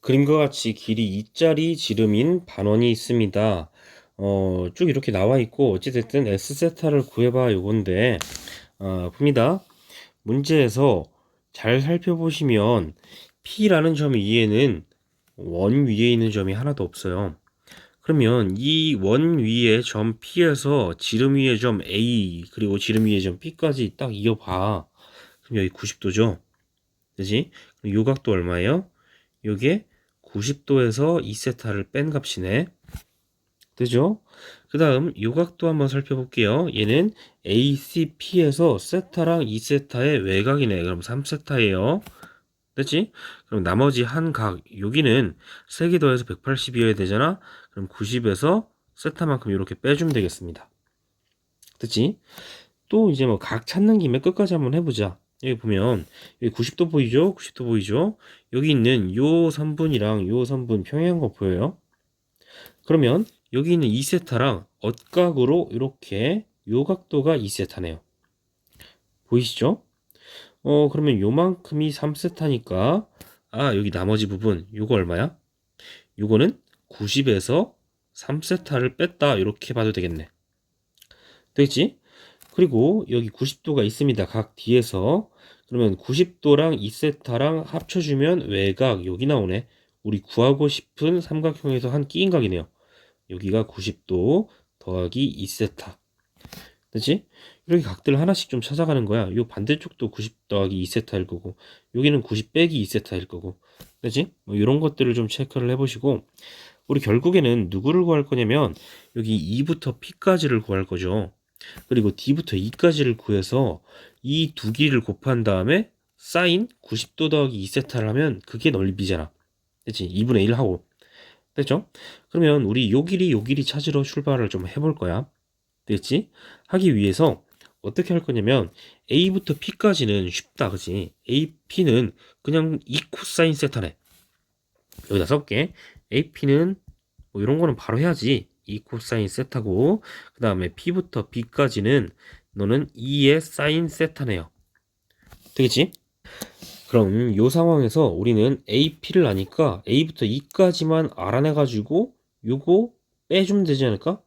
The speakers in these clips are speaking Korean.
그림과 같이 길이 2짜리 지름인 반원이 있습니다. 어, 쭉 이렇게 나와 있고 어찌됐든 S세타를 구해봐 요건데 어, 봅니다. 문제에서 잘 살펴보시면 P라는 점 위에는 원 위에 있는 점이 하나도 없어요. 그러면 이 원 위에 점 P에서 지름 위에 점 A 그리고 지름 위에 점 P까지 딱 이어봐. 그럼 여기 90도죠? 그지? 그럼 요 각도 얼마예요? 요게 90도에서 2세타를 뺀 값이네. 되죠? 그 다음 요각도 한번 살펴볼게요. 얘는 ACP에서 세타랑 2세타의 외곽이네. 그럼 3세타예요. 됐지? 그럼 나머지 한 각, 여기는 3개 더해서 180이어야 되잖아? 그럼 90에서 세타만큼 이렇게 빼주면 되겠습니다. 됐지? 또 이제 뭐 각 찾는 김에 끝까지 한번 해보자. 여기 보면 여기 90도 보이죠? 90도 보이죠? 여기 있는 요 선분이랑 요 선분 평행한 거 보여요? 그러면 여기 있는 2세타랑 엇각으로 이렇게 요 각도가 2세타네요. 보이시죠? 어 그러면 요만큼이 3세타니까 아 여기 나머지 부분 요거 얼마야? 요거는 90에서 3세타를 뺐다 이렇게 봐도 되겠네. 되겠지? 그리고 여기 90도가 있습니다. 각 뒤에서. 그러면 90도랑 2세타랑 합쳐주면 외곽 여기 나오네. 우리 구하고 싶은 삼각형에서 한 끼인 각이네요. 여기가 90도 더하기 2세타. 그치? 이렇게 각들을 하나씩 좀 찾아가는 거야. 요 반대쪽도 90 더하기 2세타일 거고, 여기는 90 빼기 2세타일 거고. 그치? 뭐 이런 것들을 좀 체크를 해보시고, 우리 결국에는 누구를 구할 거냐면, 여기 2부터 P까지를 구할 거죠. 그리고 D부터 E까지를 구해서 이 두 길이를 곱한 다음에 사인 90도 더하기 2세타를 하면 그게 넓이잖아. 그치? 2분의 1 하고. 됐죠? 그러면 우리 요 길이 요 길이 찾으러 출발을 좀 해볼 거야. 됐지? 하기 위해서 어떻게 할 거냐면 A부터 P까지는 쉽다. 그치? AP는 그냥 2 코사인 세타네. 여기다 써볼게. AP는 뭐 이런 거는 바로 해야지. 2 코사인 세타고 그 다음에 P부터 B까지는 너는 2의 사인 세타네요. 되겠지? 그럼 이 상황에서 우리는 AP를 아니까 A부터 E까지만 알아내가지고 요거 빼주면 되지 않을까?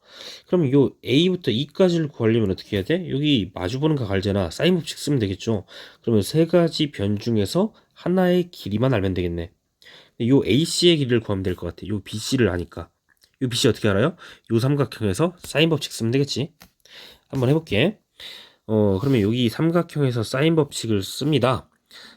그럼 요 A부터 E까지를 구하려면 어떻게 해야 돼? 여기 마주보는 각 알잖아. 사인 법칙 쓰면 되겠죠. 그러면 세 가지 변 중에서 하나의 길이만 알면 되겠네. 요 AC의 길이를 구하면 될 것 같아. 요 BC를 아니까. 요 BC 어떻게 알아요? 요 삼각형에서 사인 법칙 쓰면 되겠지. 한번 해볼게. 어, 그러면 여기 삼각형에서 사인 법칙을 씁니다.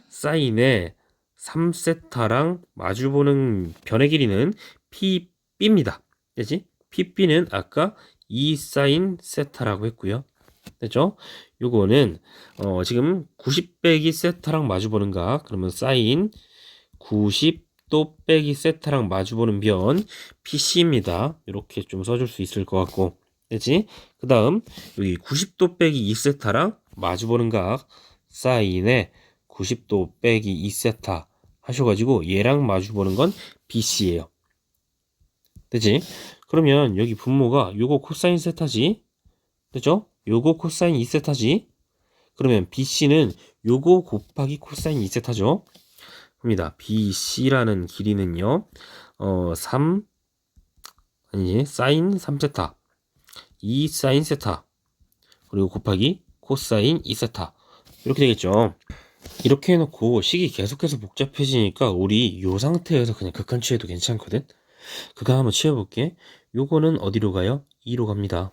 사인의 3세타랑 마주보는 변의 길이는 PB입니다. 되지? PB는 아까 2 사인 세타라고 했고요. 됐죠? 요거는 어, 지금 90 빼기 세타랑 마주보는 각 그러면 사인 90 도 빼기 세타랑 마주보는 변 PC입니다. 이렇게 좀 써줄 수 있을 것 같고 됐지? 그 다음 여기 90도 빼기 2세타랑 마주보는 각 사인의 90도 빼기 2세타 하셔가지고 얘랑 마주보는 건 BC예요. 되지? 그러면 여기 분모가 요거 코사인 세타지. 됐죠? 요거 코사인 2세타지. 그러면 BC는 요거 곱하기 코사인 2세타죠. 봅니다. BC라는 길이는요. 어, 3 아니지. 사인 3세타. 2 사인 세타. 그리고 곱하기 코사인 2세타. 이렇게 되겠죠. 이렇게 해놓고 식이 계속해서 복잡해지니까 우리 요 상태에서 그냥 극한 취해도 괜찮거든? 그거 한번 취해볼게. 요거는 어디로 가요? 2로 갑니다.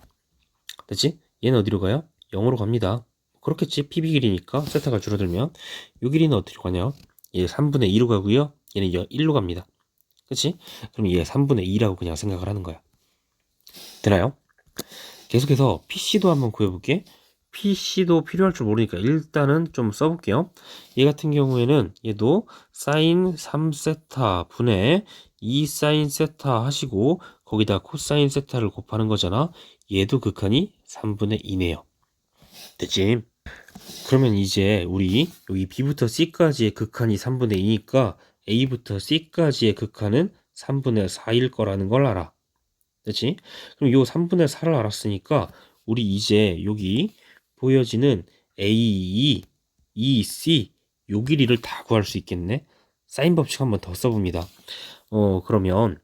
됐지? 얘는 어디로 가요? 0으로 갑니다. 그렇겠지? PB 길이니까 세타가 줄어들면 요 길이는 어디로 가냐? 얘 3분의 2로 가고요. 얘는 1로 갑니다. 그치? 그럼 얘 3분의 2라고 그냥 생각을 하는 거야. 되나요? 계속해서 PC도 한번 구해볼게. PC도 필요할 줄 모르니까 일단은 좀 써볼게요. 얘 같은 경우에는 얘도 사인 3세타 분의 2 사인 세타 하시고 거기다 코사인 세타를 곱하는 거잖아. 얘도 극한이 3분의 2네요. 됐지? 그러면 이제 우리 여기 B부터 C까지의 극한이 3분의 2니까 A부터 C까지의 극한은 3분의 4일 거라는 걸 알아. 됐지? 그럼 요 3분의 4를 알았으니까 우리 이제 여기 보여지는 A, E, C 요 길이를 다 구할 수 있겠네. 사인 법칙 한번 더 써봅니다. 어, 그러면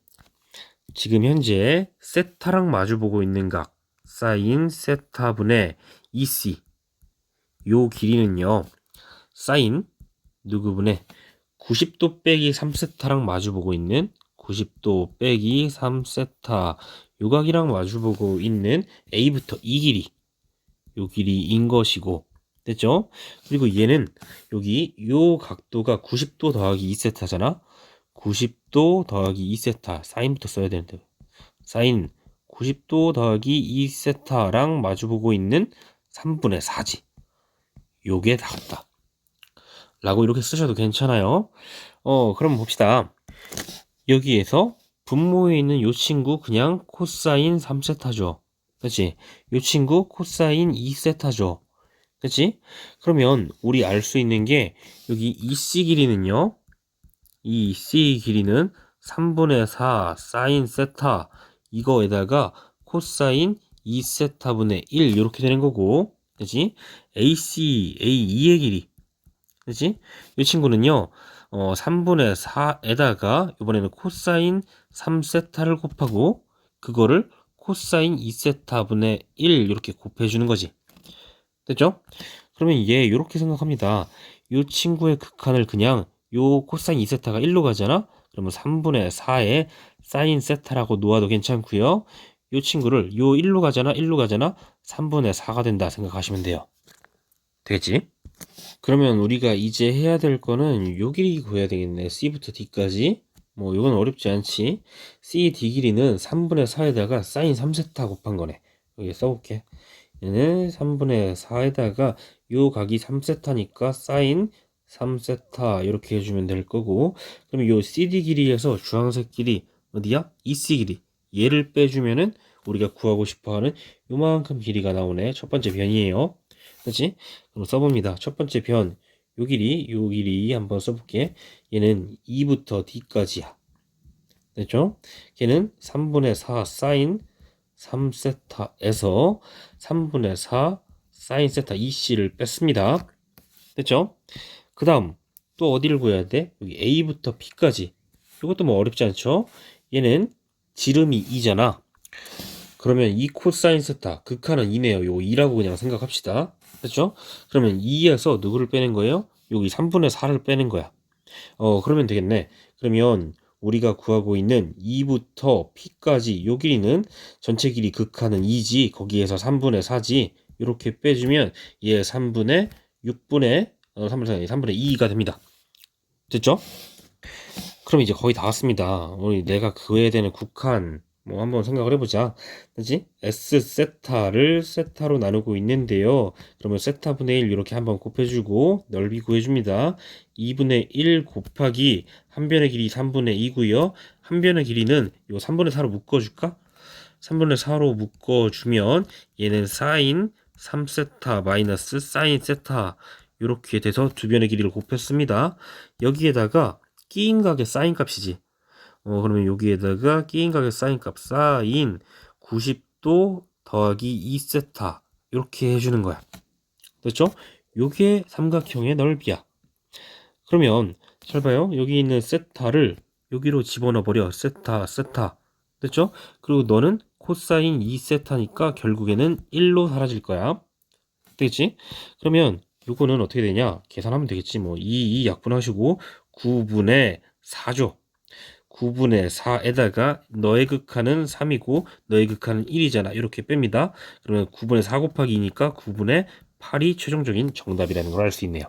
지금 현재 세타랑 마주 보고 있는 각 사인 세타분의 EC 요 길이는요. 사인 누구분의 90도 빼기 3세타랑 마주보고 있는 90도 빼기 3세타 요 각이랑 마주보고 있는 A부터 이 길이 요 길이인 것이고 됐죠? 그리고 얘는 여기 요 각도가 90도 더하기 2세타잖아 90도 더하기 2세타 사인부터 써야 되는데 사인 90도 더하기 2세타랑 마주보고 있는 3분의 4지 요게 나왔다. 라고 이렇게 쓰셔도 괜찮아요. 어 그럼 봅시다. 여기에서 분모에 있는 요 친구 그냥 코사인 3세타죠. 그치? 요 친구 코사인 2세타죠. 그치? 그러면 우리 알 수 있는 게 여기 EC 길이는요. 이 C 길이는 3분의 4 사인 세타. 이거에다가 코사인 2세타분의 1 이렇게 되는 거고 그지 AC A2의 길이 그지 이 친구는요 어 3분의 4에다가 이번에는 코사인 3세타를 곱하고 그거를 코사인 2세타분의 1 이렇게 곱해주는 거지 됐죠? 그러면 얘 이렇게 생각합니다 이 친구의 극한을 그냥 요 코사인 2세타가 1로 가잖아? 그러면 3분의 4에 사인 세타라고 놓아도 괜찮고요. 요 친구를 요 1로 가잖아? 1로 가잖아? 3분의 4가 된다 생각하시면 돼요. 되겠지? 그러면 우리가 이제 해야 될 거는 요 길이 구해야 되겠네. C부터 D까지. 뭐 이건 어렵지 않지. C, D 길이는 3분의 4에다가 사인 3세타 곱한 거네. 여기 써볼게. 얘는 3분의 4에다가 요 각이 3세타니까 사인 3세타 이렇게 해주면 될 거고 그럼 요 CD 길이에서 주황색 길이 어디야? EC 길이 얘를 빼주면은 우리가 구하고 싶어하는 요만큼 길이가 나오네 첫 번째 변이에요 그렇지? 그럼 써봅니다 첫 번째 변 요 길이 요 길이 한번 써볼게 얘는 2부터 D까지야 됐죠? 걔는 3분의 4 사인 3세타에서 3분의 4 사인 세타 EC를 뺐습니다 됐죠? 그 다음 또 어디를 구해야 돼? 여기 A부터 B까지 이것도 뭐 어렵지 않죠? 얘는 지름이 2잖아 그러면 이 코사인 세타 극한은 2네요 요 2라고 그냥 생각합시다 됐죠? 그러면 2에서 누구를 빼는 거예요? 여기 3분의 4를 빼는 거야 어 그러면 되겠네 그러면 우리가 구하고 있는 2부터 P까지 요 길이는 전체 길이 극한은 2지 거기에서 3분의 4지 이렇게 빼주면 얘 3분의 6분의 어, 3분의 4, 3분의 2가 됩니다. 됐죠? 그럼 이제 거의 다 왔습니다. 우리 내가 그에 되는 국한 뭐 한번 생각을 해보자. 그지? S 세타를 세타로 나누고 있는데요. 그러면 세타 분의 1 이렇게 한번 곱해주고 넓이 구해줍니다. 2분의 1 곱하기 한 변의 길이 3분의 2고요. 한 변의 길이는 이 3분의 4로 묶어줄까? 3분의 4로 묶어주면 얘는 사인 3세타 마이너스 사인 세타 이렇게 돼서 두 변의 길이를 곱했습니다. 여기에다가 끼인 각의 사인 값이지. 어, 그러면 여기에다가 끼인 각의 사인 값 사인 90도 더하기 2세타 이렇게 해주는 거야. 됐죠? 요게 삼각형의 넓이야. 그러면 잘 봐요. 여기 있는 세타를 여기로 집어넣어 버려. 세타, 세타. 됐죠? 그리고 너는 코사인 2세타니까 결국에는 1로 사라질 거야. 되겠지? 그러면 요거는 어떻게 되냐? 계산하면 되겠지. 뭐 2, 2 약분하시고 9분의 4죠. 9분의 4에다가 너의 극한은 3이고 너의 극한은 1이잖아. 이렇게 뺍니다. 그러면 9분의 4 곱하기 2니까 9분의 8이 최종적인 정답이라는 걸 알 수 있네요.